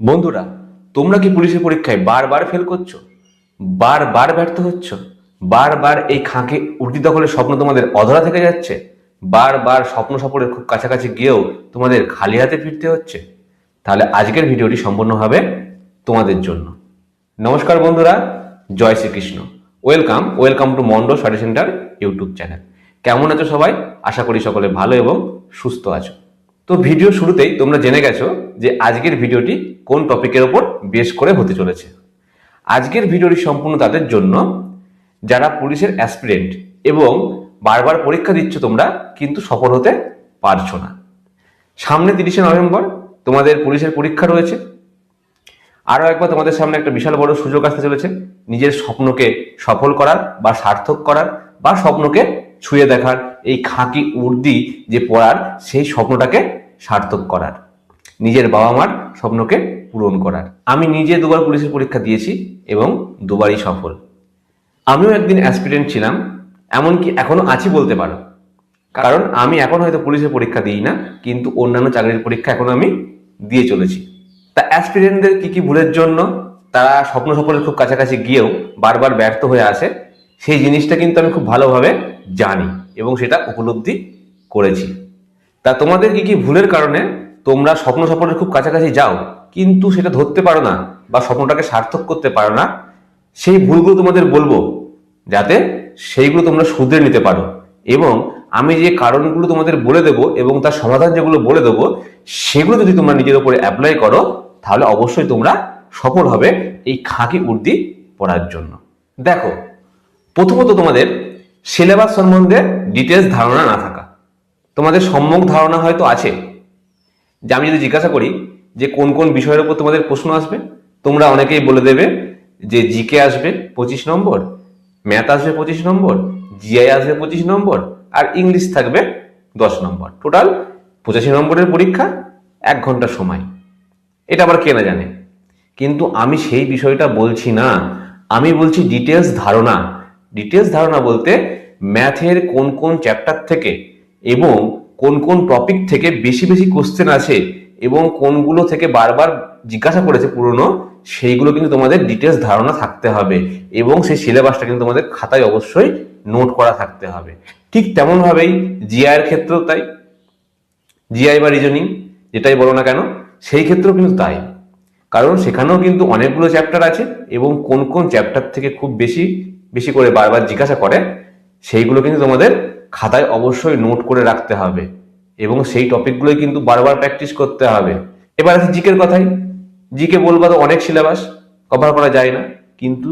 বন্ধুরা, তোমরা কি পুলিশের পরীক্ষায় বারবার ফেল করছ? বারবার ব্যর্থ হচ্ছ? বারবার এই খাঁকে উর্দি দখলের স্বপ্ন তোমাদের অধরা থেকে যাচ্ছে? বারবার স্বপ্ন সফরের খুব কাছাকাছি গিয়েও তোমাদের খালি হাতে ফিরতে হচ্ছে? তাহলে আজকের ভিডিওটি সম্পূর্ণ হবে তোমাদের জন্য। নমস্কার বন্ধুরা, জয় Shrikrishna. Welcome welcome to Mondal study centre YouTube channel কেমন আছো সবাই? আশা করি সকলে ভালো এবং সুস্থ আছো। তো ভিডিও শুরুতেই তোমরা জেনে গেছো যে আজকের ভিডিওটি কোন টপিকের ওপর বেশ করে হতে চলেছে। আজকের ভিডিওটি সম্পূর্ণ তাদের জন্য। যারা পুলিশের অ্যাসপিরেন্ট এবং বারবার পরীক্ষা দিচ্ছ তোমরা কিন্তু সফল হতে পারছ না। সামনে তিরিশে নভেম্বর, তোমাদের পুলিশের পরীক্ষা রয়েছে। আরও একবার তোমাদের সামনে একটা বিশাল বড় সুযোগ আসতে চলেছে। নিজের স্বপ্নকে সফল করার বা সার্থক করার বা স্বপ্নকে ছুঁয়ে দেখার এই খাঁকি উর্দি যে পড়ার সেই স্বপ্নটাকে সার্থক করার, নিজের বাবা মার স্বপ্নকে পূরণ করার। আমি নিজে দুবার পুলিশের পরীক্ষা দিয়েছি এবং দুবারই সফল। আমিও একদিন অ্যাসপিরেন্ট ছিলাম, এমনকি এখনও আছি বলতে পারো। কারণ আমি এখন হয়তো পুলিশের পরীক্ষা দিই না, কিন্তু অন্যান্য চাকরির পরীক্ষা এখন আমি দিয়ে চলেছি। তা অ্যাসপিরেন্টদের কি কি ভুলের জন্য? তারা স্বপ্ন সফলের খুব কাছাকাছি গিয়েও বারবার ব্যর্থ হয়ে আসে সেই জিনিসটা কিন্তু আমি খুব ভালোভাবে জানি এবং সেটা উপলব্ধি করেছি। তা তোমাদের কি কি ভুলের কারণে তোমরা স্বপ্ন সফলের খুব কাছাকাছি যাও, কিন্তু সেটা ধরতে পারো না বা স্বপ্নটাকে সার্থক করতে পারো না? সেই ভুলগুলো তোমাদের বলব, যাতে সেইগুলো তোমরা শুধরে নিতে পারো। এবং আমি যে কারণগুলো তোমাদের বলে দেবো এবং তার সমাধান যেগুলো বলে দেবো, সেগুলো যদি তোমরা নিজের উপরে অ্যাপ্লাই করো, তাহলে অবশ্যই তোমরা সফল হবে এই খাঁকি উর্দি পড়ার জন্য। দেখো, প্রথমত তোমাদের সিলেবাস সম্বন্ধে ডিটেলস ধারণা না থাকা। তোমাদের সম্যক ধারণা হয়তো আছে, যে আমি যদি জিজ্ঞাসা করি যে কোন কোন বিষয়ের উপর তোমাদের প্রশ্ন আসবে, তোমরা অনেকেই বলে দেবে যে জিকে আসবে পঁচিশ নম্বর, ম্যাথ আসবে পঁচিশ নম্বর, জিআই আসবে পঁচিশ নম্বর, আর ইংলিশ থাকবে দশ নম্বর। টোটাল পঁচাশি নম্বরের পরীক্ষা এক ঘণ্টা সময়। এটা আবার কে না জানে। কিন্তু আমি সেই বিষয়টা বলছি না। আমি বলছি ডিটেলস ধারণা। ডিটেলস ধারণা বলতে ম্যাথের কোন কোন চ্যাপ্টার থেকে এবং কোন কোন টপিক থেকে বেশি বেশি কোশ্চেন আছে এবং কোনগুলো থেকে বারবার জিজ্ঞাসা করেছে পুরনো, সেইগুলো কিন্তু তোমাদের ডিটেলস ধারণা থাকতে হবে এবং সেই সিলেবাসটা কিন্তু তোমাদের খাতায় অবশ্যই নোট করা থাকতে হবে। ঠিক তেমনভাবেই জিআইয়ের ক্ষেত্রেও তাই। জিআই বা রিজনিং যেটাই বলো না কেন, সেই ক্ষেত্রেও কিন্তু তাই। কারণ সেখানেও কিন্তু অনেকগুলো চ্যাপ্টার আছে এবং কোন কোন চ্যাপ্টার থেকে খুব বেশি বেশি করে বারবার জিজ্ঞাসা করে, সেইগুলো কিন্তু তোমাদের খাতায় অবশ্যই নোট করে রাখতে হবে এবং সেই টপিকগুলোই কিন্তু বারবার প্র্যাকটিস করতে হবে। এবার আছে জিকের কথাই। জিকে বলবা তো অনেক সিলেবাস কভার করা যায় না, কিন্তু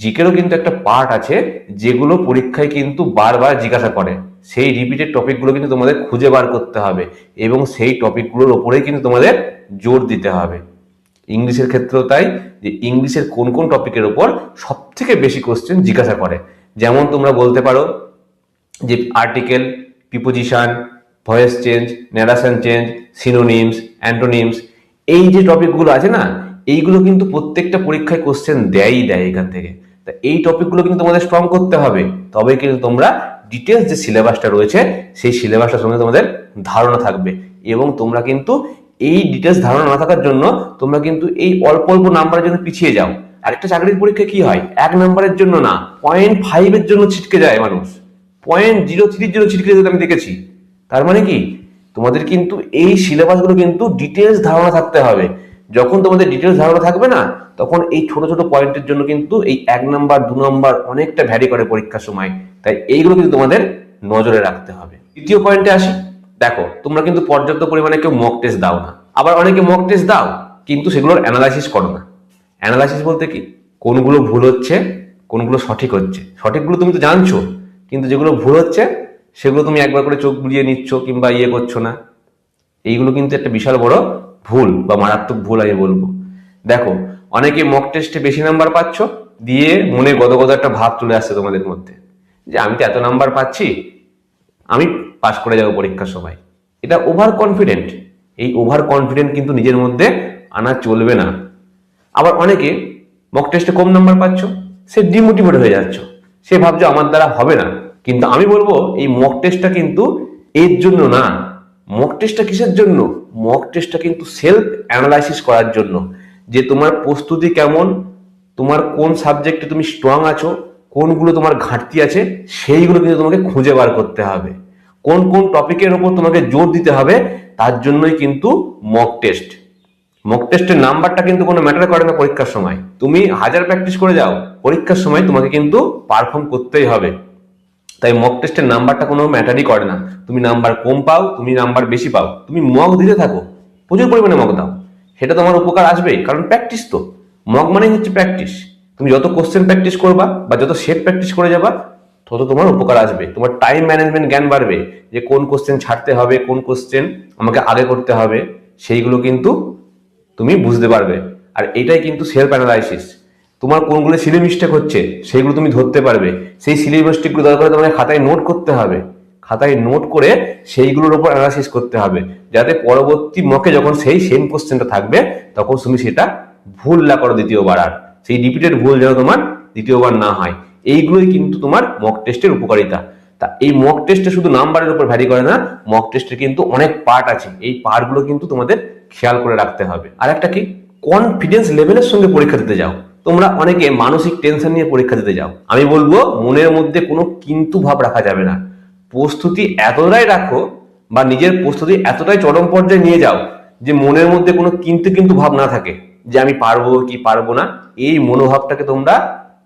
জিকেরও কিন্তু একটা পার্ট আছে যেগুলো পরীক্ষায় কিন্তু বারবার জিজ্ঞাসা করে। সেই রিপিটেড টপিকগুলো কিন্তু তোমাদের খুঁজে বার করতে হবে এবং সেই টপিকগুলোর ওপরেই কিন্তু তোমাদের জোর দিতে হবে। ইংলিশের ক্ষেত্রেও তাই যে ইংলিশের কোন কোন টপিকের ওপর সব থেকে বেশি কোশ্চেন জিজ্ঞাসা করে। যেমন তোমরা বলতে পারো যে article preposition voice change narration change synonyms antonyms এই যে টপিকগুলো আছে না, এইগুলো কিন্তু প্রত্যেকটা পরীক্ষায় কোশ্চেন দেয়ই দেয় এখান থেকে। তা এই টপিকগুলো কিন্তু তোমাদের স্ট্রং করতে হবে। তবে কিন্তু তোমরা ডিটেলস যে সিলেবাসটা রয়েছে, সেই সিলেবাসটার সঙ্গে তোমাদের ধারণা থাকবে। এবং তোমরা কিন্তু এই ডিটেলস ধারণা না থাকার জন্য তোমরা কিন্তু এই অল্প অল্প নাম্বারের জন্য পিছিয়ে যাও। আরেকটা চাকরির পরীক্ষা কি হয়? এক নাম্বারের জন্য না পয়েন্ট ফাইভের জন্য ছিটকে যায় মানুষ। পয়েন্ট জিরো থ্রি জিরো যেতে আমি দেখেছি। তার মানে কি? তোমাদের কিন্তু এই সিলেবাসগুলো কিন্তু ডিটেলস ধারণা থাকতে হবে। যখন তোমাদের ডিটেলস ধারণা থাকবে না, তখন এই ছোট ছোট পয়েন্টের জন্য কিন্তু এই এক নাম্বার দু নাম্বার অনেকটা ভ্যারি করে পরীক্ষার সময়। তাই এইগুলো কিন্তু তোমাদের নজরে রাখতে হবে। দ্বিতীয় পয়েন্টে আসি। দেখো, তোমরা কিন্তু পর্যাপ্ত পরিমাণে কেউ মক টেস্ট দাও না। আবার অনেকে মক টেস্ট দাও, কিন্তু সেগুলোর অ্যানালাইসিস করো না। অ্যানালাইসিস বলতে কি? কোনগুলো ভুল হচ্ছে, কোনগুলো সঠিক হচ্ছে। সঠিকগুলো তুমি তো জানছো। কিন্তু যেগুলো ভুল হচ্ছে, সেগুলো তুমি একবার করে চোখ বুলিয়ে নিচ্ছ কিংবা ইয়ে করছ না। এইগুলো কিন্তু একটা বিশাল বড় ভুল বা মারাত্মক ভুল আমি বলব। দেখো, অনেকে মক টেস্টে বেশি নাম্বার পাচ্ছ, দিয়ে মনে গদগদ একটা ভাব চলে আসছে তোমাদের মধ্যে। যে আমি তো এত নাম্বার পাচ্ছি, আমি পাস করে যাব পরীক্ষার সময়। এটা ওভার কনফিডেন্ট এই ওভার কনফিডেন্ট কিন্তু নিজের মধ্যে আনা চলবে না। আবার অনেকে মক টেস্টে কম নাম্বার পাচ্ছ, সে ডিমোটিভেট হয়ে যাচ্ছ। সে ভাবছ আমার দ্বারা হবে না। কিন্তু আমি বলব, এই মক টেস্টটা কিন্তু এর জন্য না। মক টেস্টটা কিসের জন্য? মক টেস্টটা কিন্তু সেলফ অ্যানালাইসিস করার জন্য। যে তোমার প্রস্তুতি কেমন, তোমার কোন সাবজেক্টে তুমি স্ট্রং আছো, কোনগুলো তোমার ঘাটতি আছে, সেইগুলো কিন্তু তোমাকে খুঁজে বার করতে হবে। কোন কোন টপিকের ওপর তোমাকে জোর দিতে হবে, তার জন্যই কিন্তু মক টেস্ট মক টেস্টের নাম্বারটা কিন্তু কোনো ম্যাটার করে না পরীক্ষার সময়। তুমি হাজার প্র্যাকটিস করে যাও, পরীক্ষার সময় তোমাকে কিন্তু পারফর্ম করতেই হবে। তাই মক টেস্টের নাম্বারটা কোনো ম্যাটারই করে না। তুমি নাম্বার কম পাও, তুমি নাম্বার বেশি পাও। তুমি মক দিতে থাকো। প্রচুর পরিমাণে মক দাও। সেটা তোমার উপকার আসবেই, কারণ প্র্যাকটিস তো। মক মানেই হচ্ছে প্র্যাকটিস তুমি যত কোশ্চেন প্র্যাকটিস করবা বা যত সেট প্র্যাকটিস করে যাবা, তত তোমার উপকার আসবে। তোমার টাইম ম্যানেজমেন্ট জ্ঞান বাড়বে যে কোন কোশ্চেন ছাড়তে হবে, কোন কোশ্চেন আমাকে আগে করতে হবে, সেইগুলো কিন্তু তুমি বুঝতে পারবে। আর এটাই কিন্তু সেলফ অ্যানালাইসিস তোমার কোনগুলো সিলি মিস্টেক হচ্ছে, সেইগুলো তুমি ধরতে পারবে। সেই সিলি মিস্টেকগুলো দরকার তোমাকে খাতায় নোট করতে হবে। খাতায় নোট করে সেইগুলোর উপর অ্যানালাইসিস করতে হবে, যাতে পরবর্তী মকে যখন সেই সেম কোশ্চেনটা থাকবে, তখন তুমি সেটা ভুল না করো দ্বিতীয়বার আর। সেই রিপিটেড ভুল যেন তোমার দ্বিতীয়বার না হয়। এইগুলোই কিন্তু তোমার মক টেস্টের উপকারিতা। তা এই মক টেস্টে শুধু নাম্বারের উপর ভ্যারি করে না মক টেস্টে কিন্তু অনেক পার্ট আছে। এই পার্টগুলো কিন্তু তোমাদের খেয়াল করে রাখতে হবে। আর একটা কি? কনফিডেন্স লেভেলের সঙ্গে পরীক্ষা দিতে যাও। তোমরা অনেকে মানসিক টেনশন নিয়ে পরীক্ষা দিতে যাও। আমি বলব, মনের মধ্যে কোনো কিন্তু ভাব রাখা যাবে না। প্রস্তুতি এতটাই রাখো বা নিজের প্রস্তুতি এতটাই চরম পর্যায়ে নিয়ে যাও যে মনের মধ্যে কোনো কিন্তু কিন্তু ভাব না থাকে যে আমি পারব কি পারব না। এই মনোভাবটাকে তোমরা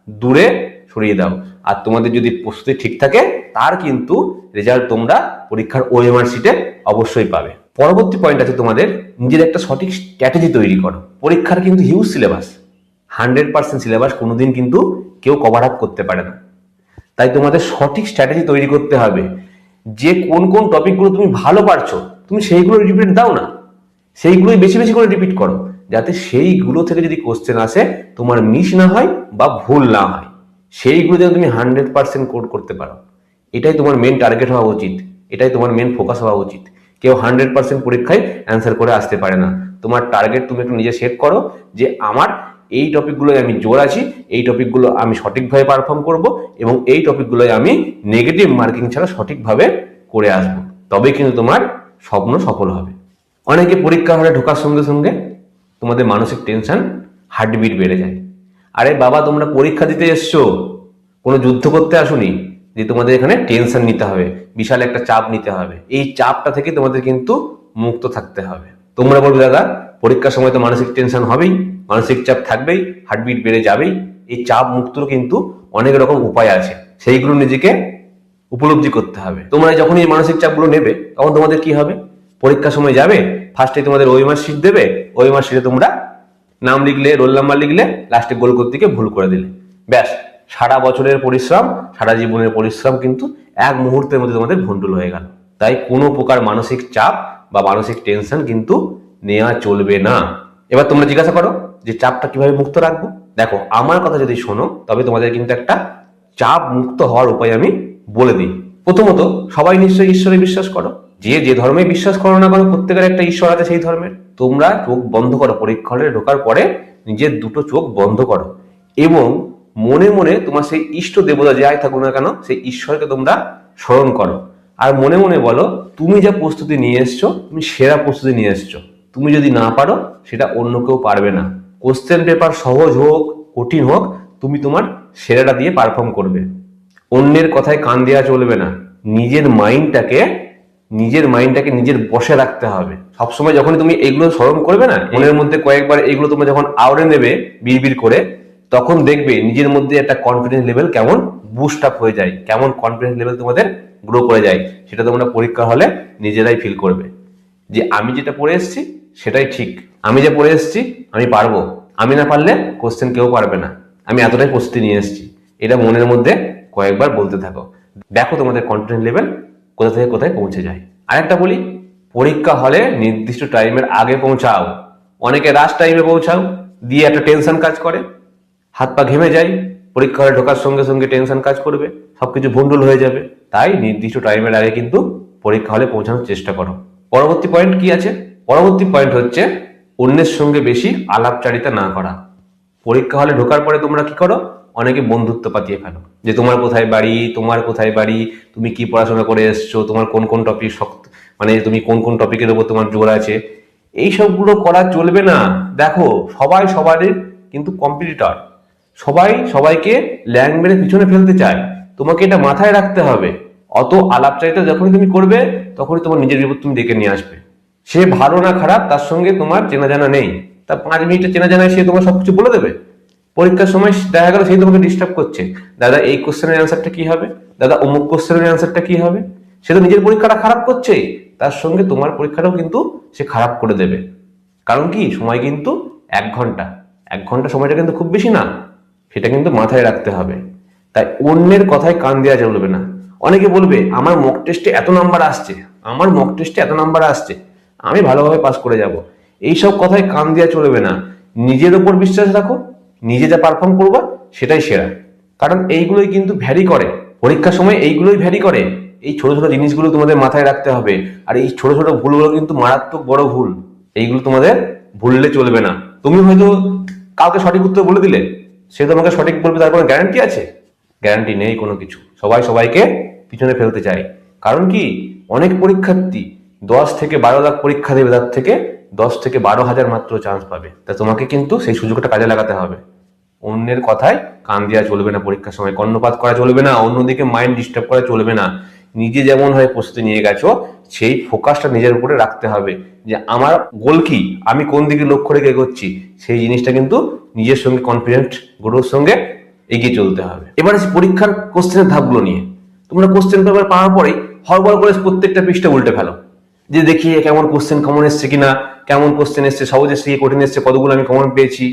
দূরে সরিয়ে দাও। আর তোমাদের যদি প্রস্তুতি ঠিক থাকে, তার কিন্তু রেজাল্ট তোমরা পরীক্ষার ওএমআর শিটে অবশ্যই পাবে। পরবর্তী পয়েন্ট আছে তোমাদের, নিজের একটা সঠিক স্ট্র্যাটেজি তৈরি করো। পরীক্ষার কিন্তু huge syllabus hundred percent syllabus কোনোদিন কিন্তু কেউ কভার আপ করতে পারে না। তাই তোমাদের সঠিক স্ট্র্যাটেজি তৈরি করতে হবে। যে কোন কোন টপিকগুলো তুমি ভালো পারছ, তুমি সেইগুলো রিপিট দাও না। সেইগুলোই বেশি বেশি করে রিপিট করো, যাতে সেইগুলো থেকে যদি কোশ্চেন আসে, তোমার মিস না হয় বা ভুল না হয়। সেইগুলো যেন তুমি হান্ড্রেড পার্সেন্ট কোড করতে পারো। এটাই তোমার মেন টার্গেট হওয়া উচিত। এটাই তোমার মেন ফোকাস হওয়া উচিত। কেউ হান্ড্রেড পার্সেন্ট পরীক্ষায় অ্যান্সার করে আসতে পারে না। তোমার টার্গেট তুমি একটু নিজে সেট করো যে আমার এই টপিকগুলোয় আমি জোর আছি, এই টপিকগুলো আমি সঠিকভাবে পারফর্ম করব এবং এই টপিকগুলোয় আমি নেগেটিভ মার্কিং ছাড়া সঠিকভাবে করে আসব। তবে কিন্তু তোমার স্বপ্ন সফল হবে। অনেকে পরীক্ষা হলে ঢোকার সঙ্গে সঙ্গে তোমাদের মানসিক টেনশন হার্টবিট বেড়ে যায়। আরে বাবা, তোমরা পরীক্ষা দিতে এসছো, কোনো যুদ্ধ করতে আসুনি? যে তোমাদের এখানে টেনশন নিতে হবে, বিশাল একটা চাপ নিতে হবে। এই চাপটা থেকে তোমাদের কিন্তু মুক্ত থাকতে হবে। তোমরা বলবে, দাদা, পরীক্ষার সময় তো মানসিক টেনশন হবেই। মানসিক চাপ থাকবেই হার্টবিট বেড়ে যাবেই, এই চাপ মুক্তর কিন্তু অনেক রকম উপায় আছে। সেইগুলো নিজেকে উপলব্ধি করতে হবে। তোমরা যখন এই মানসিক চাপগুলো নেবে, তখন তোমাদের কি হবে? পরীক্ষার সময় যাবে ফার্স্টে তোমাদের ওই মাস শিট দেবে, ওই মাস শিটে তোমরা নাম লিখলে রোল নাম্বার লিখলে লাস্টে গোল করতে গিয়ে ভুল করে দিলে। ব্যাস, সারা বছরের পরিশ্রম, সারা জীবনের পরিশ্রম কিন্তু এক মুহূর্তের মধ্যে তোমাদের ভন্ডুল হয়ে গেল। তাই কোনো প্রকার মানসিক চাপ বা মানসিক টেনশন কিন্তু নেওয়া চলবে না। এবার তোমরা জিজ্ঞাসা করো যে চাপটা কীভাবে মুক্ত রাখব? দেখো, আমার কথা যদি শোনো, তবে তোমাদের কিন্তু একটা চাপ মুক্ত হওয়ার উপায় আমি বলে দিই। প্রথমত, সবাই নিশ্চয়ই ঈশ্বরে বিশ্বাস করো। যে যে ধর্মে বিশ্বাস করো না করো প্রত্যেকের একটা ঈশ্বর আছে সেই ধর্মের। তোমরা চোখ বন্ধ করো পরীক্ষা হলে ঢোকার পরে নিজের দুটো চোখ বন্ধ করো। এবং মনে মনে তোমার সেই ইষ্ট দেবতা যাই থাকুক না কেন, সেই ঈশ্বরকে তোমরা স্মরণ করো। আর মনে মনে বলো, তুমি যা প্রস্তুতি নিয়ে এসছো, তুমি সেরা প্রস্তুতি নিয়ে এসছো। তুমি যদি না পারো, সেটা অন্য কেউ পারবে না। কোশ্চেন পেপার সহজ হোক, কঠিন হোক, তুমি তোমার সেরাটা দিয়ে পারফর্ম করবে। অন্যের কথায় কান দেওয়া চলবে না। নিজের মাইন্ডটাকে নিজের মাইন্ডটাকে নিজের বসে রাখতে হবে। সবসময় যখন তুমি এগুলো স্মরণ করবে না, মনের মধ্যে কয়েকবার এগুলো তোমরা যখন আওড়ে নেবে, বিড়বিড় করে, তখন দেখবে নিজের মধ্যে একটা কনফিডেন্স লেভেল কেমন বুস্ট আপ হয়ে যায়, কেমন কনফিডেন্স লেভেল তোমাদের গ্রো করে যায়। সেটা তোমরা পরীক্ষা হলে নিজেরাই ফিল করবে। যে আমি যেটা পড়ে এসেছি সেটাই ঠিক। আমি যে পড়ে এসেছি, আমি পারব। আমি না পারলে কোশ্চেন কেউ পারবে না। আমি এতটাই প্রস্তুতি নিয়ে এসেছি। এটা মনের মধ্যে কয়েকবার বলতে থাকো। দেখো তোমাদের কনফিডেন্স লেভেল কোথা থেকে কোথায় পৌঁছে যায়। আরেকটা বলি, পরীক্ষা হলে নির্দিষ্ট টাইমের আগে পৌঁছাও। অনেকে রাশ টাইমে পৌঁছাও। দিয়ে একটা টেনশন কাজ করে। হাত পা ঘেমে যায় পরীক্ষা হলে ঢোকার সঙ্গে সঙ্গে টেনশন কাজ করবে। সব কিছু ভন্ডুল হয়ে যাবে। তাই নির্দিষ্ট টাইমের আগে কিন্তু পরীক্ষা হলে পৌঁছানোর চেষ্টা করো। পরবর্তী পয়েন্ট কি আছে? পরবর্তী পয়েন্ট হচ্ছে অন্যের সঙ্গে বেশি আলাপচারিতা না করা। পরীক্ষা হলে ঢোকার পরে তোমরা কি করো? অনেকে বন্ধুত্ব পাতিয়ে ফেলো। যে তোমার কোথায় বাড়ি, তোমার কোথায় বাড়ি, তুমি কি পড়াশোনা করে এসছো, তোমার কোন কোন টপিক শক্ত মানে তুমি কোন কোন টপিকের উপর তোমার জোর আছে। এই সবগুলো করা চলবে না। দেখো, সবাই সবারই কিন্তু কম্পিটিটর সবাই সবাইকে ল্যাং মেরে পিছনে ফেলতে চায়। তোমাকে এটা মাথায় রাখতে হবে। অত আলাপচারিতা যখনই তুমি করবে, তখনই তোমার নিজের বিপদ তুমি ডেকে নিয়ে আসবে। সে ভালো না খারাপ, তার সঙ্গে তোমার চেনা জানা নেই। তা পাঁচ মিনিটে চেনা জানায় সে তোমার সবকিছু বলে দেবে। পরীক্ষার সময় দেখা গেল সেই তোমাকে ডিস্টার্ব করছে। দাদা, এই কোশ্চেনের অ্যান্সারটা কি হবে? দাদা, অমুক কোশ্চেনের অ্যান্সারটা কি হবে? সে তো নিজের পরীক্ষাটা খারাপ করছে। তার সঙ্গে তোমার পরীক্ষাটাও কিন্তু সে খারাপ করে দেবে। কারণ কি? সময় কিন্তু এক ঘণ্টা। এক ঘণ্টা সময়টা কিন্তু খুব বেশি না। সেটা কিন্তু মাথায় রাখতে হবে। তাই অন্যের কথায় কান দেওয়া চলবে না। অনেকে বলবে, আমার মক টেস্টে এত নাম্বার আসছে। আমার মক টেস্টে এত নাম্বার আসছে। আমি ভালোভাবে পাস করে যাব। এইসব কথায় কান দেওয়া চলবে না। নিজের উপর বিশ্বাস রাখো, নিজে যা পারফর্ম করবা সেটাই সেরা। কারণ এইগুলোই কিন্তু ভ্যারি করে। পরীক্ষার সময় এইগুলোই ভ্যারি করে। এই ছোট ছোট জিনিসগুলো তোমাদের মাথায় রাখতে হবে। আর এই ছোট ছোট ভুলগুলো কিন্তু মারাত্মক বড় ভুল। এইগুলো তোমাদের ভুললে চলবে না। তুমি হয়তো কাউকে সঠিক উত্তর বলে দিলে। সে তোমাকে সঠিক বলবে, তার কোনো গ্যারান্টি আছে? গ্যারান্টি নেই কোনো কিছু। সবাই সবাইকে পিছনে ফেলতে চায়। কারণ কি? অনেক পরীক্ষার্থী দশ থেকে বারো লাখ পরীক্ষা দেবে তার থেকে দশ থেকে বারো হাজার মাত্র চান্স পাবে। তা তোমাকে কিন্তু সেই সুযোগটা কাজে লাগাতে হবে। অন্যের কথায় কান দেওয়া চলবে না পরীক্ষার সময়, কর্ণপাত করা চলবে না, অন্যদিকে মাইন্ড ডিস্টার্ব করা চলবে না। নিজে যেমন হয়ে প্রস্তুতি নিয়ে গেছো, সেই ফোকাসটা নিজের উপরে রাখতে হবে যে আমার গোল কি, আমি কোন দিকে লক্ষ্য রেখে এগোচ্ছি, সেই জিনিসটা কিন্তু নিজের সঙ্গে কনফিডেন্ট গুরুর সঙ্গে এগিয়ে চলতে হবে। এবার আসি পরীক্ষার কোশ্চেনের ধাপগুলো নিয়ে। তোমরা কোশ্চেন পেপার পাওয়ার পরেই হরবর করে প্রত্যেকটা পৃষ্ঠা উল্টে ফেলো। যে দেখি কেমন কোশ্চেন কমন এসছে কিনা, কেমন কোশ্চেন এসছে, সহজ এসছে কি, কঠিন এসছে, কতগুলো আমি কমন পেয়েছি,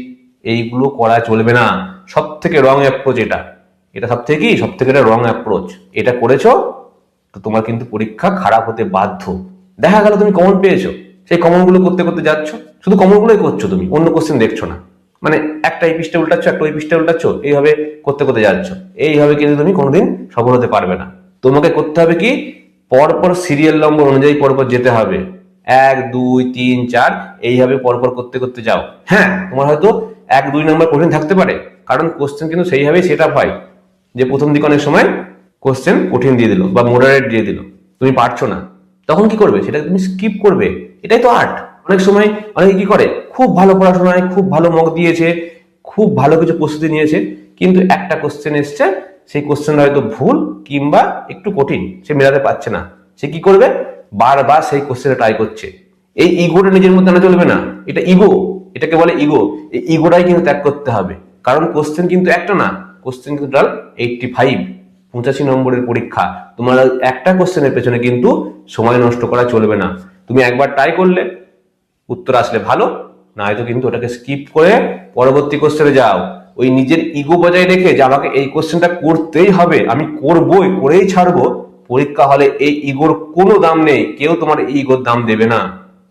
এইগুলো করা চলবে না। সব থেকে রং অ্যাপ্রোচ এটা। এটা সব থেকে কি? সব থেকে এটা রং অ্যাপ্রোচ এটা করেছ, তো তোমার কিন্তু পরীক্ষা খারাপ হতে বাধ্য। দেখা গেল তুমি কমন পেয়েছ। সেই কমনগুলো করতে করতে যাচ্ছ। শুধু কমনগুলোই করছ তুমি, অন্য কোশ্চেন দেখছ না। মানে একটা এই পৃষ্ঠা উল্টাচ্ছ, একটা ওই পৃষ্ঠা উল্টাচ্ছ, এইভাবে করতে করতে যাচ্ছ। এইভাবে কিন্তু তুমি কোনোদিন সফল হতে পারবে না। তোমাকে করতে হবে কি? পরপর সিরিয়াল নম্বর অনুযায়ী পরপর যেতে হবে। এক, দুই, তিন, চার, এইভাবে পরপর করতে করতে যাও। হ্যাঁ তোমার হয়তো এক, দুই নম্বর কঠিন থাকতে পারে। কারণ কোশ্চেন কিন্তু সেইভাবেই সেট আপ হয় যে প্রথম দিকে অনেক সময় কোশ্চেন কঠিন দিয়ে দিল বা মোডারেট দিয়ে দিল। তুমি পারছ না। তখন কি করবে? সেটা তুমি স্কিপ করবে। এটাই তো আর্ট অনেক সময় অনেকে কি করে? খুব ভালো পড়াশোনায়, খুব ভালো মক দিয়েছে, খুব ভালো কিছু প্রস্তুতি নিয়েছে, কিন্তু একটা কোশ্চেন এসছে সেই কোশ্চেনটা হয়তো ভুল কিংবা একটু কঠিন, সে মেলাতে পারছে না। সে কি করবে? বারবার সেই কোশ্চেনে ট্রাই করছে। এই ইগোটা নিজের মধ্যে আনা চলবে না। এটা ইগো এটাকে বলে ইগো এই ইগোটাই কিন্তু ত্যাগ করতে হবে। কারণ কোশ্চেন কিন্তু একটা না, কোশ্চেন কিন্তু টোটাল এইটটি ফাইভ পঁচাশি নম্বরের পরীক্ষা। তোমার একটা কোশ্চেনের পেছনে কিন্তু সময় নষ্ট করা চলবে না। তুমি একবার ট্রাই করলে, উত্তর আসলে ভালো না হয়তো কিন্তু ওটাকে স্কিপ করে পরবর্তী কোশ্চেনে যাও। ওই নিজের ইগো বজায় রেখে যে আমাকে এই কোশ্চেনটা করতেই হবে, আমি করবই, করেই ছাড়বো, পরীক্ষা হলে এই ইগোর কোনো দাম নেই, কেউ তোমার এই ইগোর দাম দেবে না।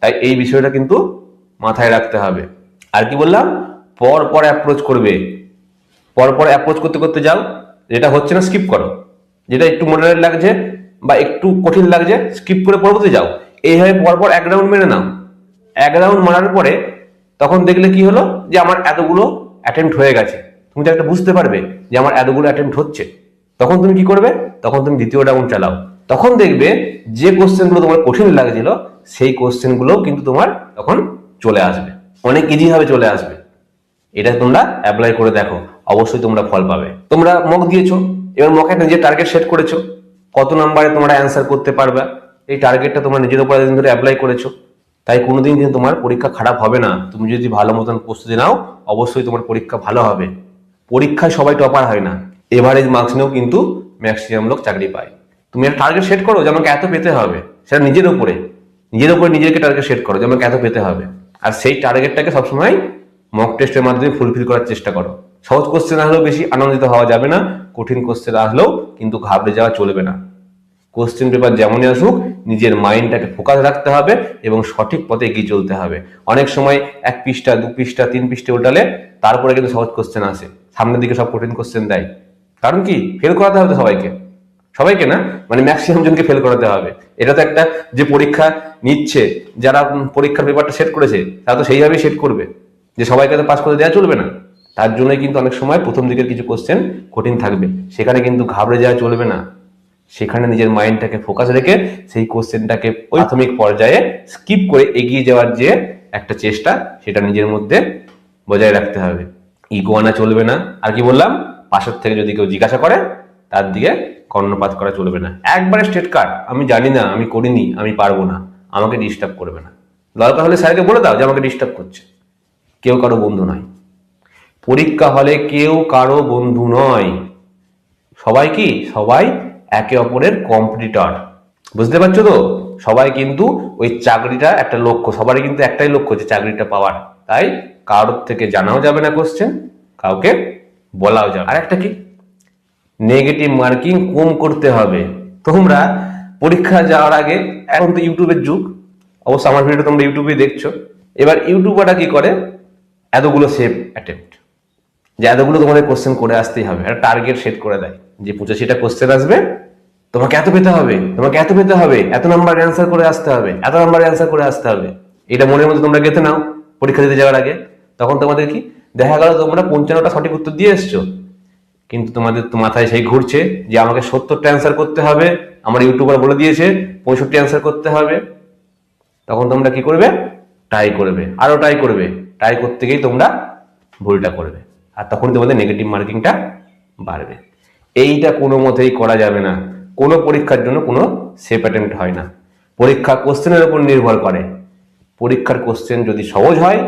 তাই এই বিষয়টা কিন্তু মাথায় রাখতে হবে। আর কি বললাম? পর পর অ্যাপ্রোচ করবে। পর পর অ্যাপ্রোচ করতে করতে যাও, যেটা হচ্ছে না স্কিপ করো। যেটা একটু মডারেট লাগছে বা একটু কঠিন লাগছে স্কিপ করে পরবর্তী যাও। এইভাবে পরপর এক রাউন্ড মেরে নাও। এক রাউন্ড মারার পরে তখন দেখলে কি হলো? যে আমার এতগুলো অ্যাটেম্প্ট হয়ে গেছে। তুমি তো একটা বুঝতে পারবে যে আমার এতগুলো অ্যাটেম্প্ট হচ্ছে। তখন তুমি কি করবে? তখন তুমি দ্বিতীয় রাউন্ড চালাও। তখন দেখবে যে কোশ্চেনগুলো তোমার কঠিন লাগছিল, সেই কোশ্চেনগুলো কিন্তু তোমার তখন চলে আসবে। অনেক ইজি ভাবে চলে আসবে। এটা তোমরা অ্যাপ্লাই করে দেখো। অবশ্যই তোমরা ফল পাবে। তোমরা মক দিয়েছ। এবার মকে নিজের টার্গেট সেট করেছ। কত নাম্বারে তোমরা অ্যান্সার করতে পারবে। এই টার্গেটটা তোমরা নিজের উপর ধরে অ্যাপ্লাই করেছ। তাই কোনোদিন কিন্তু তোমার পরীক্ষা খারাপ হবে না। তুমি যদি ভালো মতন প্রস্তুতি নাও, অবশ্যই তোমার পরীক্ষা ভালো হবে। পরীক্ষায় সবাই টপার হয় না। এভারেজ মার্কস নিয়েও কিন্তু ম্যাক্সিমাম লোক চাকরি পায়। তুমি একটা টার্গেট সেট করো যে আমাকে এত পেতে হবে। সেটা নিজের উপরে। নিজের উপরে নিজেকে টার্গেট সেট করো যে আমাকে এত পেতে হবে। আর সেই টার্গেটটাকে সবসময় মক টেস্টের মাধ্যমে ফুলফিল করার চেষ্টা করো। সহজ কোশ্চেন আসলেও বেশি আনন্দিত হওয়া যাবে না, কঠিন কোশ্চেন আসলেও কিন্তু ঘাবড়ে যাওয়া চলবে না। কোশ্চেন পেপার যেমনই আসুক, নিজের মাইন্ডটাকে ফোকাস রাখতে হবে এবং সঠিক পথে এগিয়ে চলতে হবে। অনেক সময় এক পৃষ্ঠা, দু পৃষ্ঠা, তিন পৃষ্ঠে উল্টালে তারপরে কিন্তু সহজ কোশ্চেন আসে। সামনের দিকে সব কঠিন কোশ্চেন দেয়। কারণ কি? ফেল করাতে হবে সবাইকে। সবাইকে না? মানে ম্যাক্সিমাম জনকে ফেল করাতে হবে। এটা তো একটা যে পরীক্ষা নিচ্ছে, যারা পরীক্ষার পেপারটা সেট করেছে, তারা তো সেইভাবেই সেট করবে। যে সবাইকে তো পাস করে দেওয়া চলবে না। তার জন্যই কিন্তু অনেক সময় প্রথম দিকের কিছু কোশ্চেন কঠিন থাকবে। সেখানে কিন্তু ঘাবড়ে যাওয়া চলবে না। সেখানে নিজের মাইন্ডটাকে ফোকাস রেখে সেই কোশ্চেনটাকে প্রাথমিক পর্যায়ে স্কিপ করে এগিয়ে যাওয়ার যে একটা চেষ্টা, সেটা নিজের মধ্যে বজায় রাখতে হবে। ইগো আনা চলবে না। আর কি বললাম? পাশের থেকে যদি কেউ জিজ্ঞাসা করে, তার দিকে কর্ণপাত করা চলবে না। একবারে স্টেট কার্ড আমি জানি না, আমি করিনি, আমি পারব না। আমাকে ডিস্টার্ব করবে না। দরকার হলে স্যারকে বলে দাও যে আমাকে ডিস্টার্ব করছে। কেউ কারও বন্ধু নয়। পরীক্ষা হলে কেউ কারও বন্ধু নয়। সবাই কি? সবাই একে অপরের কম্পিটিটর বুঝতে পারছ তো? সবাই কিন্তু ওই চাকরিটা একটা লক্ষ্য, সবারই কিন্তু একটাই লক্ষ্য যে চাকরিটা পাওয়ার। তাই কারোর থেকে জানাও যাবে না কোশ্চেন কাউকে বলাও যাবে আর একটা কি? নেগেটিভ মার্কিং কম করতে হবে। তোমরা পরীক্ষা যাওয়ার আগে, এখন তো ইউটিউবের যুগ, অবশ্য আমার ভিডিও তোমরা ইউটিউবে দেখছ। এবার ইউটিউবাররা কি করে? এতগুলো সেভ অ্যাটেম্প্ট যে এতগুলো তোমাদের কোশ্চেন করে আসতেই হবে, একটা টার্গেট সেট করে দেয়। যে পঁচাশিটা কোশ্চেন আসবে, তোমাকে এত পেতে হবে, তোমাকে এত পেতে হবে, এত নাম্বার অ্যান্সার করে আসতে হবে, এত নাম্বার অ্যান্সার করে আসতে হবে। এটা মনের মধ্যে তোমরা গেতে নাও পরীক্ষা দিতে যাওয়ার আগে। তখন তোমাদের কি? দেখা গেল তোমরা পঞ্চান্নটা সঠিক উত্তর দিয়ে এসছো। কিন্তু তোমাদের তো মাথায় সেই ঘুরছে যে আমাকে সত্তরটা অ্যান্সার করতে হবে, আমার ইউটিউবার বলে দিয়েছে পঁয়ষট্টি অ্যান্সার করতে হবে। তখন তোমরা কি করবে? ট্রাই করবে, আরও ট্রাই করবে। ট্রাই করতে গিয়েই তোমরা ভুলটা করবে। আর তখন তোমাদের নেগেটিভ মার্কিংটা বাড়বে। এইটা কোনো মতেই করা যাবে না। কোনো পরীক্ষার জন্য কোনো সেফ অ্যাটেম্প্ট হয় না। পরীক্ষা কোশ্চেনের উপর নির্ভর করে। পরীক্ষার কোশ্চেন যদি সহজ হয়,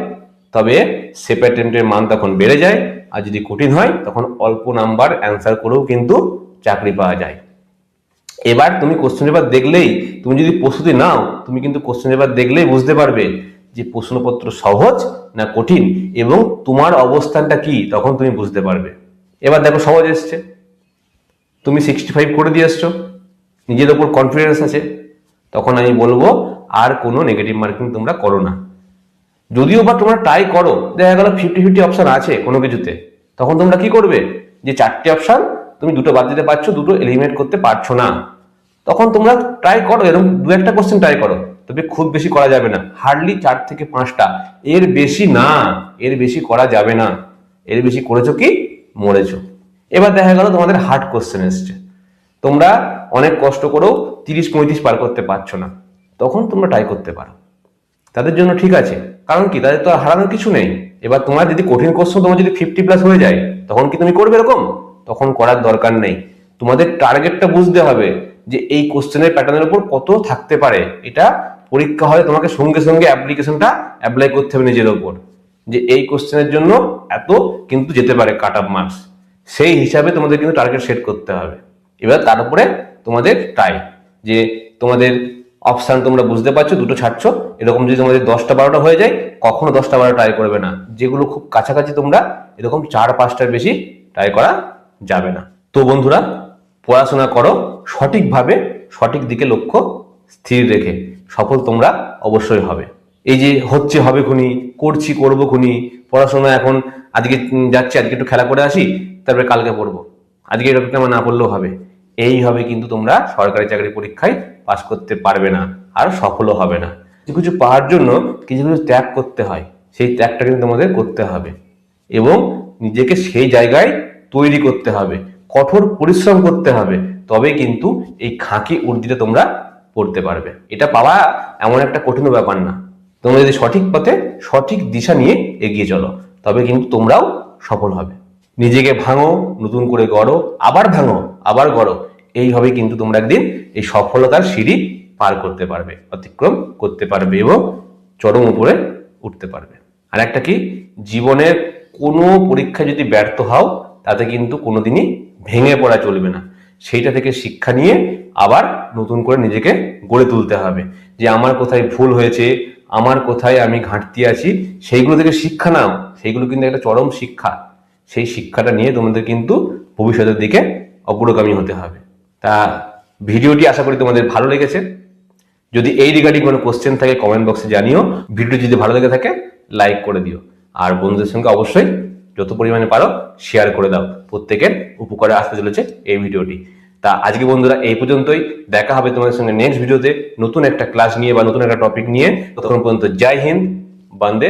তবে সেফ অ্যাটেম্প্টের মান তখন বেড়ে যায়। আর যদি কঠিন হয়, তখন অল্প নাম্বার অ্যান্সার করেও কিন্তু চাকরি পাওয়া যায়। এবার তুমি কোশ্চেন পেপার দেখলেই, তুমি যদি প্রস্তুতি নাও, তুমি কিন্তু কোশ্চেন পেপার দেখলেই বুঝতে পারবে যে প্রশ্নপত্র সহজ না কঠিন এবং তোমার অবস্থানটা কি, তখন তুমি বুঝতে পারবে। এবার দেখো সহজ এসছে। তুমি সিক্সটি ফাইভ করে দিয়ে এসছো। নিজের ওপর কনফিডেন্স আছে। তখন আমি বলব, আর কোনো নেগেটিভ মার্কিং তোমরা করো না। যদিও বা তোমরা ট্রাই করো, দেখা গেল ফিফটি ফিফটি অপশান আছে কোনো কিছুতে। তখন তোমরা কি করবে? যে চারটি অপশান তুমি দুটো বাদ দিতে পারছ, দুটো এলিমিনেট করতে পারছ না। তখন তোমরা ট্রাই করো এরকম দু একটা কোশ্চেন ট্রাই করো। তবে খুব বেশি করা যাবে না। হার্ডলি চার থেকে পাঁচটা। এর বেশি না, এর বেশি করা যাবে না। এর বেশি করেছ কি? মরেছো। এবার দেখা গেল তোমাদের হার্ড কোশ্চেন এসছে। তোমরা অনেক কষ্ট করেও তিরিশ পঁয়ত্রিশ পার করতে পারছ না। তখন তোমরা ট্রাই করতে পারো। তাদের জন্য ঠিক আছে। কারণ কি? তাদের তো আর হারানোর কিছু নেই। এবার তোমার যদি কঠিন কোশ্চেন তোমার যদি ফিফটি প্লাস হয়ে যায়, তখন কি তুমি করবে এরকম? তখন করার দরকার নেই। তোমাদের টার্গেটটা বুঝতে হবে যে এই কোশ্চেনের প্যাটার্নের উপর কত থাকতে পারে। এটা পরীক্ষা হলে তোমাকে সঙ্গে সঙ্গে অ্যাপ্লিকেশনটা অ্যাপ্লাই করতে হবে নিজের ওপর যে এই কোশ্চেনের জন্য এত কিন্তু যেতে পারে কাট অফ মার্কস সেই হিসাবে তোমাদের কিন্তু টার্গেট সেট করতে হবে। এবার তার উপরে তোমাদের ট্রাই যে তোমাদের অপশান তোমরা বুঝতে পারছ, দুটো ছাড়ছো, এরকম যদি তোমাদের দশটা বারোটা হয়ে যায়, কখনো দশটা বারো ট্রাই করবে না। যেগুলো খুব কাছাকাছি তোমরা, এরকম চার পাঁচটার বেশি ট্রাই করা যাবে না। তো বন্ধুরা, পড়াশোনা করো সঠিকভাবে, সঠিক দিকে লক্ষ্য স্থির রেখে, সফল তোমরা অবশ্যই হবে। এই যে হচ্ছে, হবে খুনি, করছি, করব খুনি, পড়াশোনা এখন আজকে যাচ্ছি, আজকে একটু খেলা করে আসি তারপরে কালকে পড়ব। আজকে এরকম আমার না পড়লেও হবে। এইভাবে কিন্তু তোমরা সরকারি চাকরি পরীক্ষায় পাশ করতে পারবে না আর সফলও হবে না। কিছু কিছু পাওয়ার জন্য কিছু কিছু ত্যাগ করতে হয়। সেই ত্যাগটা কিন্তু তোমাদের করতে হবে। এবং নিজেকে সেই জায়গায় তৈরি করতে হবে। কঠোর পরিশ্রম করতে হবে। তবে কিন্তু এই খাঁকি উর্দিটা তোমরা পড়তে পারবে। এটা পাওয়া এমন একটা কঠিন ব্যাপার না। তোমরা যদি সঠিক পথে সঠিক দিশা নিয়ে এগিয়ে চলো, তবে কিন্তু তোমরাও সফল হবে। নিজেকে ভাঙো, নতুন করে গড়ো, আবার ভাঙো, আবার গড়ো। এইভাবে কিন্তু তোমরা একদিন এই সফলতার সিঁড়ি পার করতে পারবে, অতিক্রম করতে পারবে এবং চরম উপরে উঠতে পারবে। আর একটা কি? জীবনের কোনো পরীক্ষায় যদি ব্যর্থ হও, তাতে কিন্তু কোনোদিনই ভেঙে পড়া চলবে না। সেইটা থেকে শিক্ষা নিয়ে আবার নতুন করে নিজেকে গড়ে তুলতে হবে যে, আমার কোথায় ভুল হয়েছে, আমার কোথায় আমি ঘাটতি আছি, সেইগুলো থেকে শিক্ষা নাও। সেইগুলো কিন্তু একটা চরম শিক্ষা। সেই শিক্ষাটা নিয়ে তোমাদের কিন্তু ভবিষ্যতের দিকে অগ্রগামী হতে হবে। তা ভিডিওটি আশা করি তোমাদের ভালো লেগেছে। যদি এই রিগার্ডিং কোনো কোশ্চেন থাকে কমেন্ট বক্সে জানিও। ভিডিও যদি ভালো লেগে থাকে লাইক করে দিও। আর বন্ধুদের সঙ্গে অবশ্যই যত পরিমাণে পারো শেয়ার করে দাও। প্রত্যেকের উপকারে আসতে চলেছে এই ভিডিওটি। তা আজকে বন্ধুরা এই পর্যন্তই। দেখা হবে তোমাদের সঙ্গে নেক্সট ভিডিওতে নতুন একটা ক্লাস নিয়ে বা নতুন একটা টপিক নিয়ে। ততক্ষণ পর্যন্ত জয় হিন্দ, বন্দে